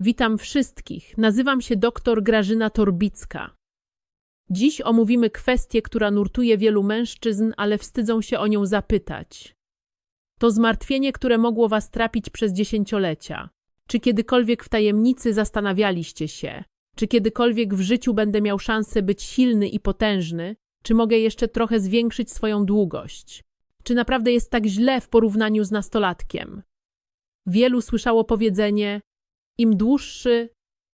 Witam wszystkich. Nazywam się dr Grażyna Torbicka. Dziś omówimy kwestię, która nurtuje wielu mężczyzn, ale wstydzą się o nią zapytać. To zmartwienie, które mogło was trapić przez dziesięciolecia. Czy kiedykolwiek w tajemnicy zastanawialiście się, czy kiedykolwiek w życiu będę miał szansę być silny i potężny, czy mogę jeszcze trochę zwiększyć swoją długość? Czy naprawdę jest tak źle w porównaniu z nastolatkiem? Wielu słyszało powiedzenie: im dłuższy,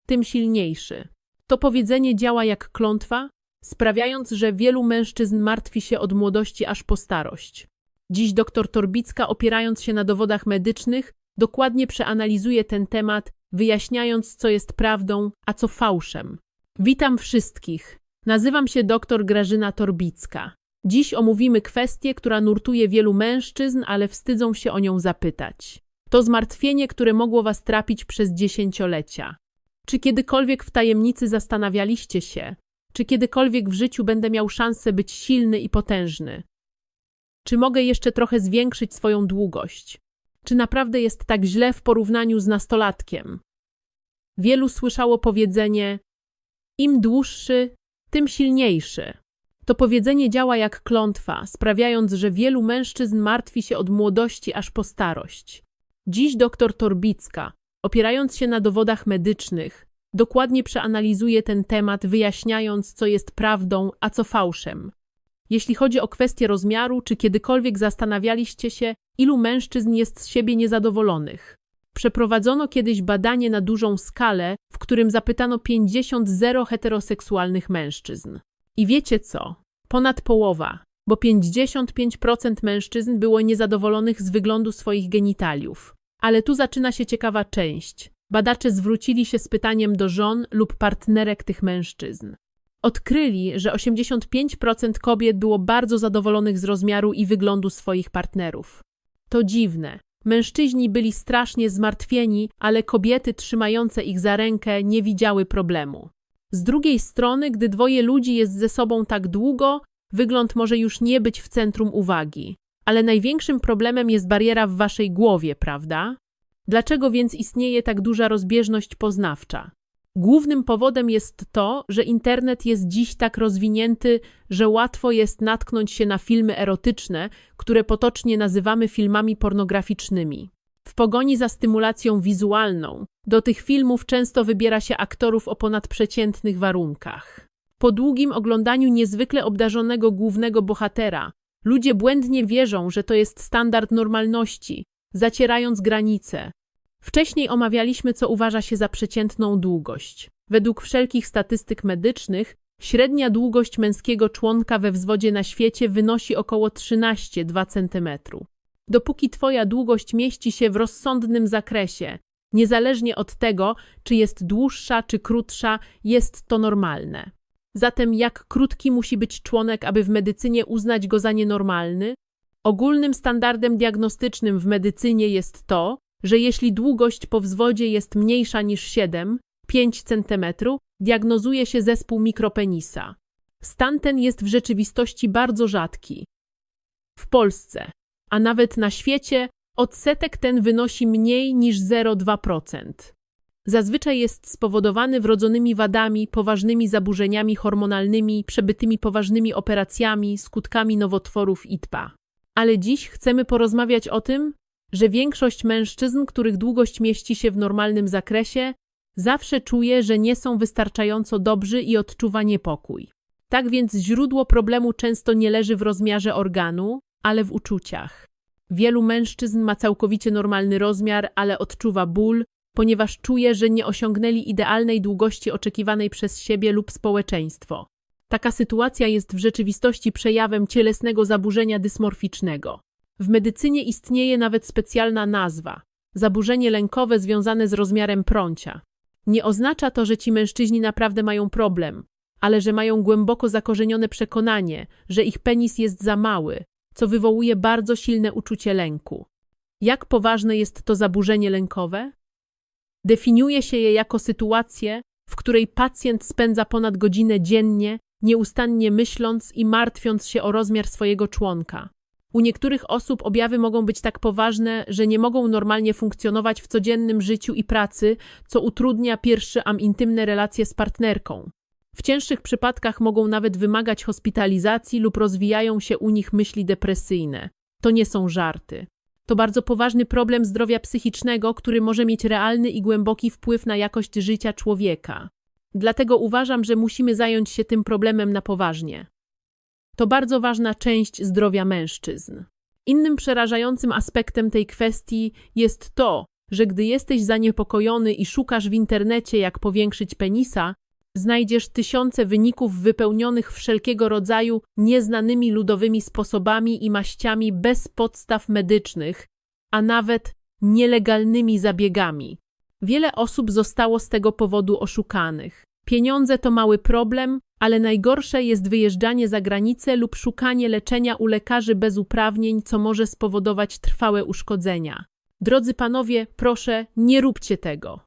tym silniejszy. To powiedzenie działa jak klątwa, sprawiając, że wielu mężczyzn martwi się od młodości aż po starość. Dziś dr Torbicka, opierając się na dowodach medycznych, dokładnie przeanalizuje ten temat, wyjaśniając, co jest prawdą, a co fałszem. Witam wszystkich. Nazywam się dr Grażyna Torbicka. Dziś omówimy kwestię, która nurtuje wielu mężczyzn, ale wstydzą się o nią zapytać. To zmartwienie, które mogło was trapić przez dziesięciolecia. Czy kiedykolwiek w tajemnicy zastanawialiście się, czy kiedykolwiek w życiu będę miał szansę być silny i potężny? Czy mogę jeszcze trochę zwiększyć swoją długość? Czy naprawdę jest tak źle w porównaniu z nastolatkiem? Wielu słyszało powiedzenie: im dłuższy, tym silniejszy. To powiedzenie działa jak klątwa, sprawiając, że wielu mężczyzn martwi się od młodości aż po starość. Dziś dr Torbicka, opierając się na dowodach medycznych, dokładnie przeanalizuje ten temat, wyjaśniając, co jest prawdą, a co fałszem. Jeśli chodzi o kwestię rozmiaru, czy kiedykolwiek zastanawialiście się, ilu mężczyzn jest z siebie niezadowolonych? Przeprowadzono kiedyś badanie na dużą skalę, w którym zapytano 50 zero heteroseksualnych mężczyzn. I wiecie co? Ponad połowa, bo 55% mężczyzn było niezadowolonych z wyglądu swoich genitaliów. Ale tu zaczyna się ciekawa część. Badacze zwrócili się z pytaniem do żon lub partnerek tych mężczyzn. Odkryli, że 85% kobiet było bardzo zadowolonych z rozmiaru i wyglądu swoich partnerów. To dziwne. Mężczyźni byli strasznie zmartwieni, ale kobiety trzymające ich za rękę nie widziały problemu. Z drugiej strony, gdy dwoje ludzi jest ze sobą tak długo, wygląd może już nie być w centrum uwagi. Ale największym problemem jest bariera w waszej głowie, prawda? Dlaczego więc istnieje tak duża rozbieżność poznawcza? Głównym powodem jest to, że internet jest dziś tak rozwinięty, że łatwo jest natknąć się na filmy erotyczne, które potocznie nazywamy filmami pornograficznymi. W pogoni za stymulacją wizualną, do tych filmów często wybiera się aktorów o ponadprzeciętnych warunkach. Po długim oglądaniu niezwykle obdarzonego głównego bohatera, ludzie błędnie wierzą, że to jest standard normalności, zacierając granice. Wcześniej omawialiśmy, co uważa się za przeciętną długość. Według wszelkich statystyk medycznych, średnia długość męskiego członka we wzwodzie na świecie wynosi około 13,2 cm. Dopóki Twoja długość mieści się w rozsądnym zakresie, niezależnie od tego, czy jest dłuższa czy krótsza, jest to normalne. Zatem jak krótki musi być członek, aby w medycynie uznać go za nienormalny? Ogólnym standardem diagnostycznym w medycynie jest to, że jeśli długość po wzwodzie jest mniejsza niż 7, 5 cm, diagnozuje się zespół mikropenisa. Stan ten jest w rzeczywistości bardzo rzadki. W Polsce, a nawet na świecie, odsetek ten wynosi mniej niż 0,2%. Zazwyczaj jest spowodowany wrodzonymi wadami, poważnymi zaburzeniami hormonalnymi, przebytymi poważnymi operacjami, skutkami nowotworów ITPA. Ale dziś chcemy porozmawiać o tym, że większość mężczyzn, których długość mieści się w normalnym zakresie, zawsze czuje, że nie są wystarczająco dobrzy i odczuwa niepokój. Tak więc źródło problemu często nie leży w rozmiarze organu, ale w uczuciach. Wielu mężczyzn ma całkowicie normalny rozmiar, ale odczuwa ból, ponieważ czuje, że nie osiągnęli idealnej długości oczekiwanej przez siebie lub społeczeństwo. Taka sytuacja jest w rzeczywistości przejawem cielesnego zaburzenia dysmorficznego. W medycynie istnieje nawet specjalna nazwa zaburzenie lękowe związane z rozmiarem prącia. Nie oznacza to, że ci mężczyźni naprawdę mają problem, ale że mają głęboko zakorzenione przekonanie, że ich penis jest za mały, co wywołuje bardzo silne uczucie lęku. Jak poważne jest to zaburzenie lękowe? Definiuje się je jako sytuację, w której pacjent spędza ponad godzinę dziennie, nieustannie myśląc i martwiąc się o rozmiar swojego członka. U niektórych osób objawy mogą być tak poważne, że nie mogą normalnie funkcjonować w codziennym życiu i pracy, co utrudnia pierwsze am intymne relacje z partnerką. W cięższych przypadkach mogą nawet wymagać hospitalizacji lub rozwijają się u nich myśli depresyjne. To nie są żarty. To bardzo poważny problem zdrowia psychicznego, który może mieć realny i głęboki wpływ na jakość życia człowieka. Dlatego uważam, że musimy zająć się tym problemem na poważnie. To bardzo ważna część zdrowia mężczyzn. Innym przerażającym aspektem tej kwestii jest to, że gdy jesteś zaniepokojony i szukasz w internecie, jak powiększyć penisa, znajdziesz tysiące wyników wypełnionych wszelkiego rodzaju nieznanymi ludowymi sposobami i maściami bez podstaw medycznych, a nawet nielegalnymi zabiegami. Wiele osób zostało z tego powodu oszukanych. Pieniądze to mały problem, ale najgorsze jest wyjeżdżanie za granicę lub szukanie leczenia u lekarzy bez uprawnień, co może spowodować trwałe uszkodzenia. Drodzy panowie, proszę, nie róbcie tego.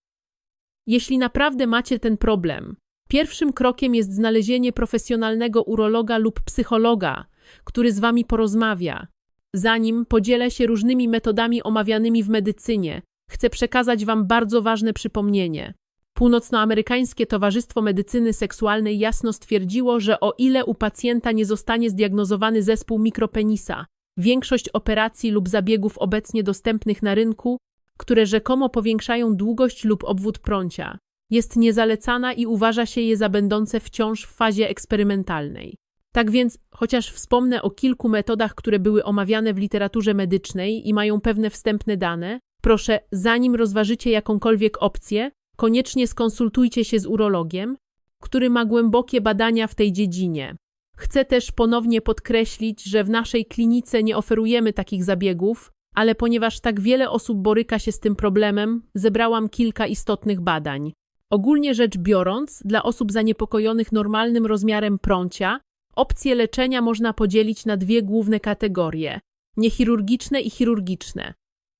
Jeśli naprawdę macie ten problem, pierwszym krokiem jest znalezienie profesjonalnego urologa lub psychologa, który z wami porozmawia. Zanim podzielę się różnymi metodami omawianymi w medycynie, chcę przekazać wam bardzo ważne przypomnienie. Północnoamerykańskie Towarzystwo Medycyny Seksualnej jasno stwierdziło, że o ile u pacjenta nie zostanie zdiagnozowany zespół mikropenisa, większość operacji lub zabiegów obecnie dostępnych na rynku, które rzekomo powiększają długość lub obwód prącia, jest niezalecana i uważa się je za będące wciąż w fazie eksperymentalnej. Tak więc, chociaż wspomnę o kilku metodach, które były omawiane w literaturze medycznej i mają pewne wstępne dane, proszę, zanim rozważycie jakąkolwiek opcję, koniecznie skonsultujcie się z urologiem, który ma głębokie badania w tej dziedzinie. Chcę też ponownie podkreślić, że w naszej klinice nie oferujemy takich zabiegów, ale ponieważ tak wiele osób boryka się z tym problemem, zebrałam kilka istotnych badań. Ogólnie rzecz biorąc, dla osób zaniepokojonych normalnym rozmiarem prącia, opcje leczenia można podzielić na dwie główne kategorie: niechirurgiczne i chirurgiczne.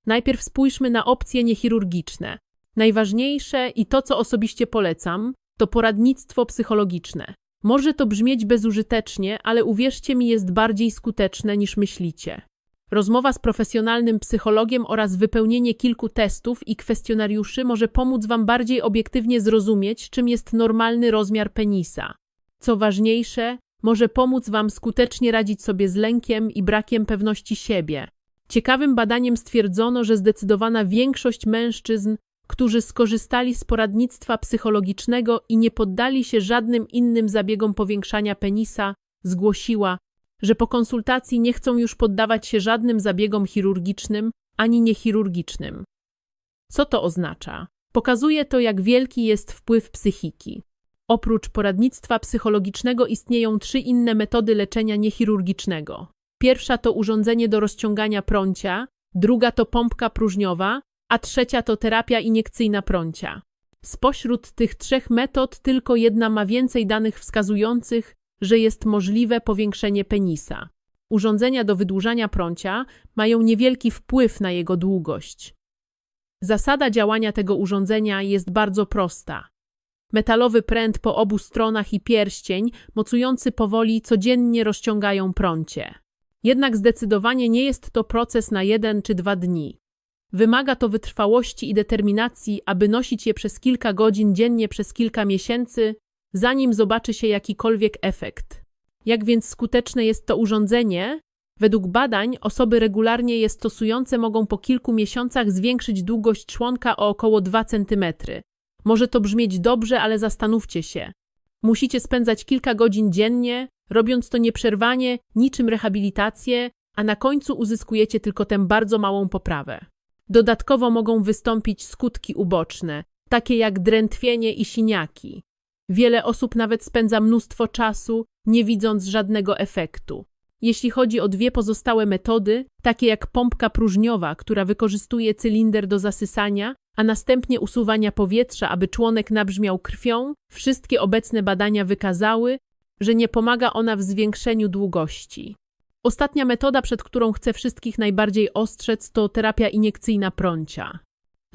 Najpierw spójrzmy na opcje niechirurgiczne. Najważniejsze i to, co osobiście polecam, to poradnictwo psychologiczne. Może to brzmieć bezużytecznie, ale uwierzcie mi, jest bardziej skuteczne niż myślicie. Rozmowa z profesjonalnym psychologiem oraz wypełnienie kilku testów i kwestionariuszy może pomóc Wam bardziej obiektywnie zrozumieć, czym jest normalny rozmiar penisa. Co ważniejsze, może pomóc Wam skutecznie radzić sobie z lękiem i brakiem pewności siebie. Ciekawym badaniem stwierdzono, że zdecydowana większość mężczyzn którzy skorzystali z poradnictwa psychologicznego i nie poddali się żadnym innym zabiegom powiększania penisa, zgłosiła, że po konsultacji nie chcą już poddawać się żadnym zabiegom chirurgicznym ani niechirurgicznym. Co to oznacza? Pokazuje to, jak wielki jest wpływ psychiki. Oprócz poradnictwa psychologicznego istnieją trzy inne metody leczenia niechirurgicznego. Pierwsza to urządzenie do rozciągania prącia, druga to pompka próżniowa, a trzecia to terapia iniekcyjna prącia. Spośród tych trzech metod tylko jedna ma więcej danych wskazujących, że jest możliwe powiększenie penisa. Urządzenia do wydłużania prącia mają niewielki wpływ na jego długość. Zasada działania tego urządzenia jest bardzo prosta. Metalowy pręt po obu stronach i pierścień, mocujący powoli, codziennie rozciągają prącie. Jednak zdecydowanie nie jest to proces na jeden czy dwa dni. Wymaga to wytrwałości i determinacji, aby nosić je przez kilka godzin dziennie przez kilka miesięcy, zanim zobaczy się jakikolwiek efekt. Jak więc skuteczne jest to urządzenie? Według badań osoby regularnie je stosujące mogą po kilku miesiącach zwiększyć długość członka o około 2 cm. Może to brzmieć dobrze, ale zastanówcie się. Musicie spędzać kilka godzin dziennie, robiąc to nieprzerwanie, niczym rehabilitację, a na końcu uzyskujecie tylko tę bardzo małą poprawę. Dodatkowo mogą wystąpić skutki uboczne, takie jak drętwienie i siniaki. Wiele osób nawet spędza mnóstwo czasu, nie widząc żadnego efektu. Jeśli chodzi o dwie pozostałe metody, takie jak pompka próżniowa, która wykorzystuje cylinder do zasysania, a następnie usuwania powietrza, aby członek nabrzmiał krwią, wszystkie obecne badania wykazały, że nie pomaga ona w zwiększeniu długości. Ostatnia metoda, przed którą chcę wszystkich najbardziej ostrzec, to terapia iniekcyjna prącia.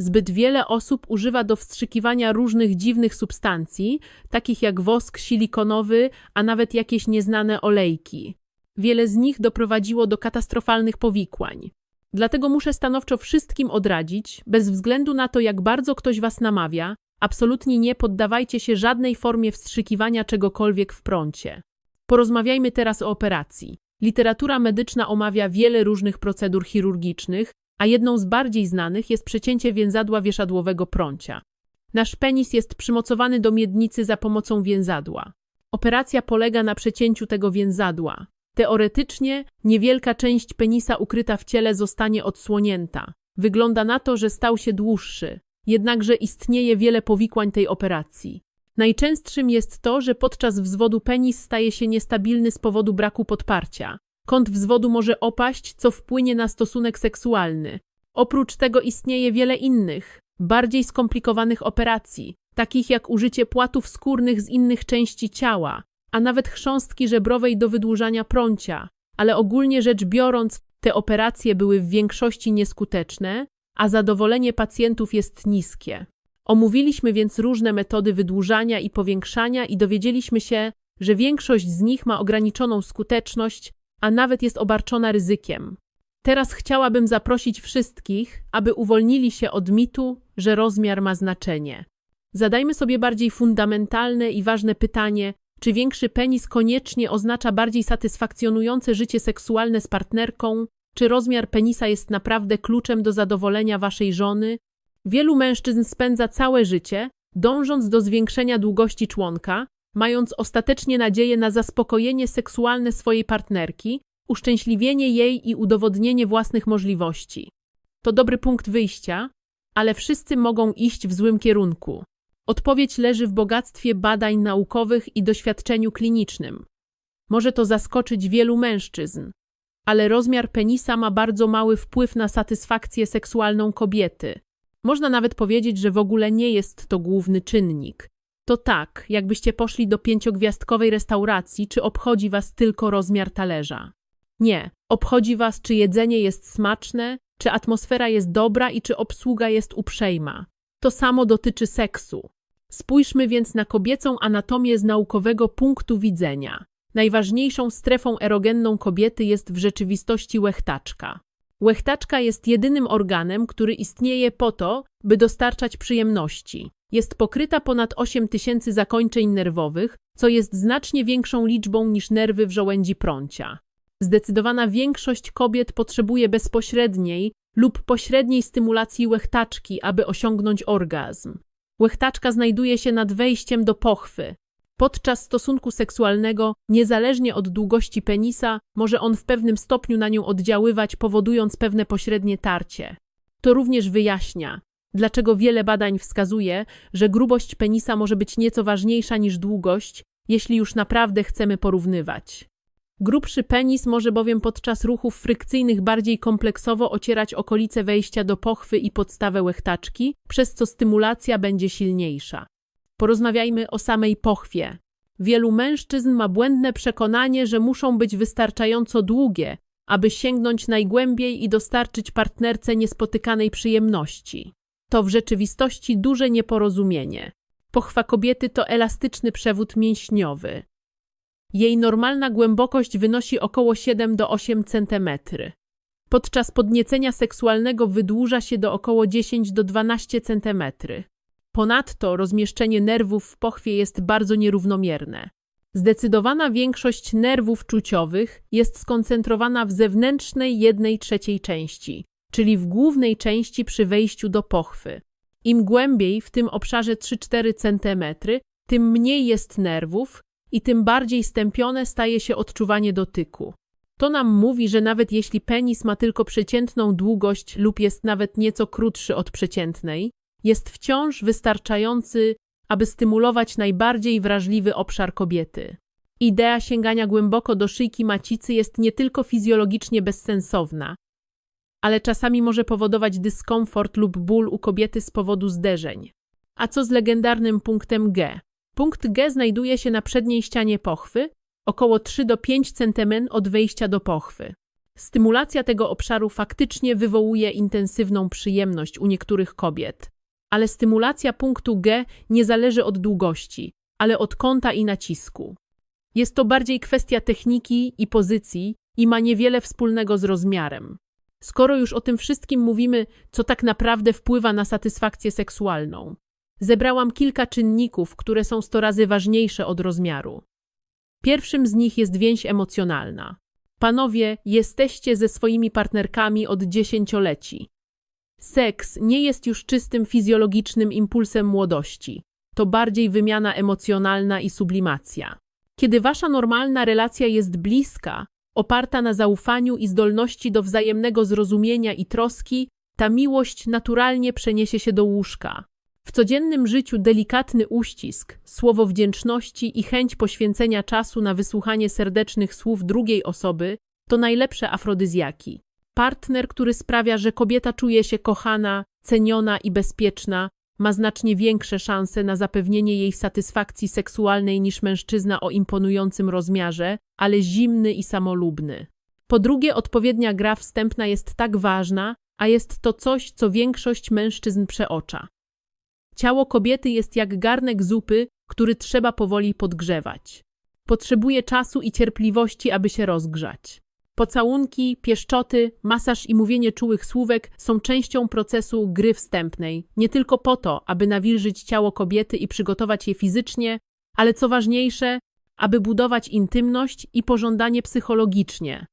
Zbyt wiele osób używa do wstrzykiwania różnych dziwnych substancji, takich jak wosk silikonowy, a nawet jakieś nieznane olejki. Wiele z nich doprowadziło do katastrofalnych powikłań. Dlatego muszę stanowczo wszystkim odradzić, bez względu na to, jak bardzo ktoś was namawia, absolutnie nie poddawajcie się żadnej formie wstrzykiwania czegokolwiek w prącie. Porozmawiajmy teraz o operacji. Literatura medyczna omawia wiele różnych procedur chirurgicznych, a jedną z bardziej znanych jest przecięcie więzadła wieszadłowego prącia. Nasz penis jest przymocowany do miednicy za pomocą więzadła. Operacja polega na przecięciu tego więzadła. Teoretycznie niewielka część penisa ukryta w ciele zostanie odsłonięta. Wygląda na to, że stał się dłuższy. Jednakże istnieje wiele powikłań tej operacji. Najczęstszym jest to, że podczas wzwodu penis staje się niestabilny z powodu braku podparcia. Kąt wzwodu może opaść, co wpłynie na stosunek seksualny. Oprócz tego istnieje wiele innych, bardziej skomplikowanych operacji, takich jak użycie płatów skórnych z innych części ciała, a nawet chrząstki żebrowej do wydłużania prącia. Ale ogólnie rzecz biorąc, te operacje były w większości nieskuteczne, a zadowolenie pacjentów jest niskie. Omówiliśmy więc różne metody wydłużania i powiększania i dowiedzieliśmy się, że większość z nich ma ograniczoną skuteczność, a nawet jest obarczona ryzykiem. Teraz chciałabym zaprosić wszystkich, aby uwolnili się od mitu, że rozmiar ma znaczenie. Zadajmy sobie bardziej fundamentalne i ważne pytanie, czy większy penis koniecznie oznacza bardziej satysfakcjonujące życie seksualne z partnerką, czy rozmiar penisa jest naprawdę kluczem do zadowolenia waszej żony? Wielu mężczyzn spędza całe życie, dążąc do zwiększenia długości członka, mając ostatecznie nadzieję na zaspokojenie seksualne swojej partnerki, uszczęśliwienie jej i udowodnienie własnych możliwości. To dobry punkt wyjścia, ale wszyscy mogą iść w złym kierunku. Odpowiedź leży w bogactwie badań naukowych i doświadczeniu klinicznym. Może to zaskoczyć wielu mężczyzn, ale rozmiar penisa ma bardzo mały wpływ na satysfakcję seksualną kobiety. Można nawet powiedzieć, że w ogóle nie jest to główny czynnik. To tak, jakbyście poszli do pięciogwiazdkowej restauracji, czy obchodzi was tylko rozmiar talerza. Nie, obchodzi was, czy jedzenie jest smaczne, czy atmosfera jest dobra i czy obsługa jest uprzejma. To samo dotyczy seksu. Spójrzmy więc na kobiecą anatomię z naukowego punktu widzenia. Najważniejszą strefą erogenną kobiety jest w rzeczywistości łechtaczka. Łechtaczka jest jedynym organem, który istnieje po to, by dostarczać przyjemności. Jest pokryta ponad 8 tysięcy zakończeń nerwowych, co jest znacznie większą liczbą niż nerwy w żołędzi prącia. Zdecydowana większość kobiet potrzebuje bezpośredniej lub pośredniej stymulacji łechtaczki, aby osiągnąć orgazm. Łechtaczka znajduje się nad wejściem do pochwy. Podczas stosunku seksualnego, niezależnie od długości penisa, może on w pewnym stopniu na nią oddziaływać, powodując pewne pośrednie tarcie. To również wyjaśnia, dlaczego wiele badań wskazuje, że grubość penisa może być nieco ważniejsza niż długość, jeśli już naprawdę chcemy porównywać. Grubszy penis może bowiem podczas ruchów frykcyjnych bardziej kompleksowo ocierać okolice wejścia do pochwy i podstawę łechtaczki, przez co stymulacja będzie silniejsza. Porozmawiajmy o samej pochwie. Wielu mężczyzn ma błędne przekonanie, że muszą być wystarczająco długie, aby sięgnąć najgłębiej i dostarczyć partnerce niespotykanej przyjemności. To w rzeczywistości duże nieporozumienie. Pochwa kobiety to elastyczny przewód mięśniowy. Jej normalna głębokość wynosi około 7 do 8 cm. Podczas podniecenia seksualnego wydłuża się do około 10 do 12 cm. Ponadto rozmieszczenie nerwów w pochwie jest bardzo nierównomierne. Zdecydowana większość nerwów czuciowych jest skoncentrowana w zewnętrznej jednej trzeciej części, czyli w głównej części przy wejściu do pochwy. Im głębiej w tym obszarze 3-4 cm, tym mniej jest nerwów i tym bardziej stępione staje się odczuwanie dotyku. To nam mówi, że nawet jeśli penis ma tylko przeciętną długość lub jest nawet nieco krótszy od przeciętnej, jest wciąż wystarczający, aby stymulować najbardziej wrażliwy obszar kobiety. Idea sięgania głęboko do szyjki macicy jest nie tylko fizjologicznie bezsensowna, ale czasami może powodować dyskomfort lub ból u kobiety z powodu zderzeń. A co z legendarnym punktem G? Punkt G znajduje się na przedniej ścianie pochwy, około 3 do 5 cm od wejścia do pochwy. Stymulacja tego obszaru faktycznie wywołuje intensywną przyjemność u niektórych kobiet, ale stymulacja punktu G nie zależy od długości, ale od kąta i nacisku. Jest to bardziej kwestia techniki i pozycji i ma niewiele wspólnego z rozmiarem. Skoro już o tym wszystkim mówimy, co tak naprawdę wpływa na satysfakcję seksualną. Zebrałam kilka czynników, które są sto razy ważniejsze od rozmiaru. Pierwszym z nich jest więź emocjonalna. Panowie, jesteście ze swoimi partnerkami od dziesięcioleci. Seks nie jest już czystym fizjologicznym impulsem młodości. To bardziej wymiana emocjonalna i sublimacja. Kiedy wasza normalna relacja jest bliska, oparta na zaufaniu i zdolności do wzajemnego zrozumienia i troski, ta miłość naturalnie przeniesie się do łóżka. W codziennym życiu delikatny uścisk, słowo wdzięczności i chęć poświęcenia czasu na wysłuchanie serdecznych słów drugiej osoby to najlepsze afrodyzjaki. Partner, który sprawia, że kobieta czuje się kochana, ceniona i bezpieczna, ma znacznie większe szanse na zapewnienie jej satysfakcji seksualnej niż mężczyzna o imponującym rozmiarze, ale zimny i samolubny. Po drugie, odpowiednia gra wstępna jest tak ważna, a jest to coś, co większość mężczyzn przeocza. Ciało kobiety jest jak garnek zupy, który trzeba powoli podgrzewać. Potrzebuje czasu i cierpliwości, aby się rozgrzać. Pocałunki, pieszczoty, masaż i mówienie czułych słówek są częścią procesu gry wstępnej, nie tylko po to, aby nawilżyć ciało kobiety i przygotować je fizycznie, ale co ważniejsze, aby budować intymność i pożądanie psychologicznie.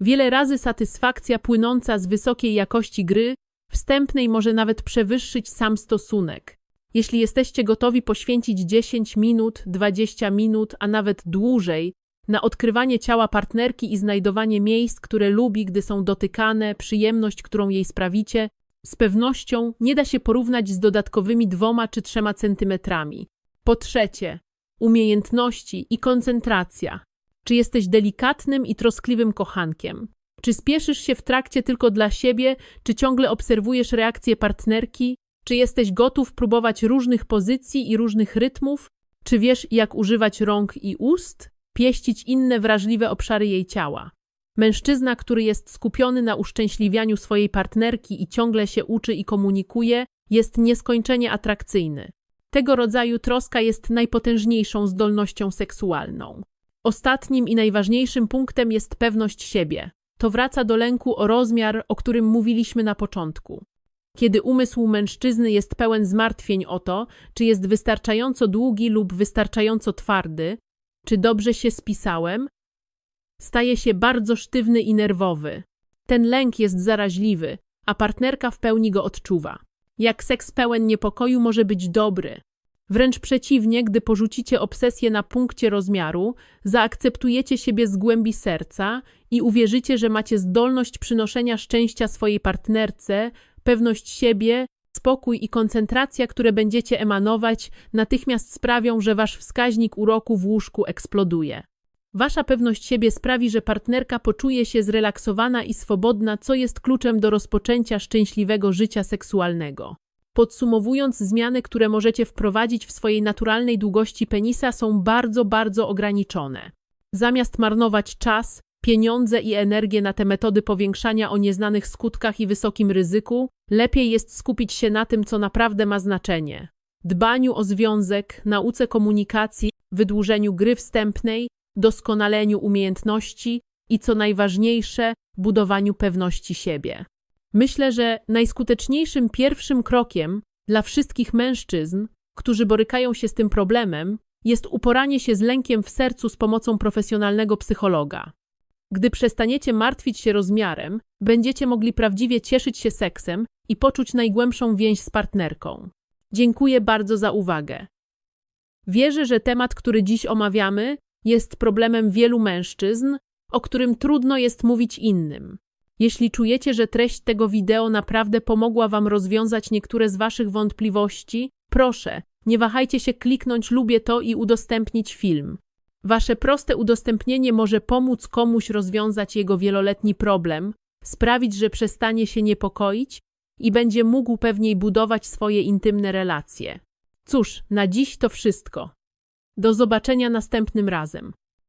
Wiele razy satysfakcja płynąca z wysokiej jakości gry wstępnej może nawet przewyższyć sam stosunek. Jeśli jesteście gotowi poświęcić 10 minut, 20 minut, a nawet dłużej na odkrywanie ciała partnerki i znajdowanie miejsc, które lubi, gdy są dotykane, przyjemność, którą jej sprawicie, z pewnością nie da się porównać z dodatkowymi dwoma czy trzema centymetrami. Po trzecie, umiejętności i koncentracja. Czy jesteś delikatnym i troskliwym kochankiem? Czy spieszysz się w trakcie tylko dla siebie, czy ciągle obserwujesz reakcję partnerki? Czy jesteś gotów próbować różnych pozycji i różnych rytmów? Czy wiesz, jak używać rąk i ust? Pieścić inne wrażliwe obszary jej ciała. Mężczyzna, który jest skupiony na uszczęśliwianiu swojej partnerki i ciągle się uczy i komunikuje, jest nieskończenie atrakcyjny. Tego rodzaju troska jest najpotężniejszą zdolnością seksualną. Ostatnim i najważniejszym punktem jest pewność siebie. To wraca do lęku o rozmiar, o którym mówiliśmy na początku. Kiedy umysł mężczyzny jest pełen zmartwień o to, czy jest wystarczająco długi lub wystarczająco twardy, czy dobrze się spisałem, staje się bardzo sztywny i nerwowy. Ten lęk jest zaraźliwy, a partnerka w pełni go odczuwa. Jak seks pełen niepokoju może być dobry? Wręcz przeciwnie, gdy porzucicie obsesję na punkcie rozmiaru, zaakceptujecie siebie z głębi serca i uwierzycie, że macie zdolność przynoszenia szczęścia swojej partnerce, pewność siebie, spokój i koncentracja, które będziecie emanować, natychmiast sprawią, że wasz wskaźnik uroku w łóżku eksploduje. Wasza pewność siebie sprawi, że partnerka poczuje się zrelaksowana i swobodna, co jest kluczem do rozpoczęcia szczęśliwego życia seksualnego. Podsumowując, zmiany, które możecie wprowadzić w swojej naturalnej długości penisa są bardzo, bardzo ograniczone. Zamiast marnować czas, pieniądze i energię na te metody powiększania o nieznanych skutkach i wysokim ryzyku, lepiej jest skupić się na tym, co naprawdę ma znaczenie. Dbaniu o związek, nauce komunikacji, wydłużeniu gry wstępnej, doskonaleniu umiejętności i co najważniejsze, budowaniu pewności siebie. Myślę, że najskuteczniejszym pierwszym krokiem dla wszystkich mężczyzn, którzy borykają się z tym problemem, jest uporanie się z lękiem w sercu z pomocą profesjonalnego psychologa. Gdy przestaniecie martwić się rozmiarem, będziecie mogli prawdziwie cieszyć się seksem i poczuć najgłębszą więź z partnerką. Dziękuję bardzo za uwagę. Wierzę, że temat, który dziś omawiamy, jest problemem wielu mężczyzn, o którym trudno jest mówić innym. Jeśli czujecie, że treść tego wideo naprawdę pomogła Wam rozwiązać niektóre z Waszych wątpliwości, proszę, nie wahajcie się kliknąć lubię to i udostępnić film. Wasze proste udostępnienie może pomóc komuś rozwiązać jego wieloletni problem, sprawić, że przestanie się niepokoić i będzie mógł pewniej budować swoje intymne relacje. Cóż, na dziś to wszystko. Do zobaczenia następnym razem.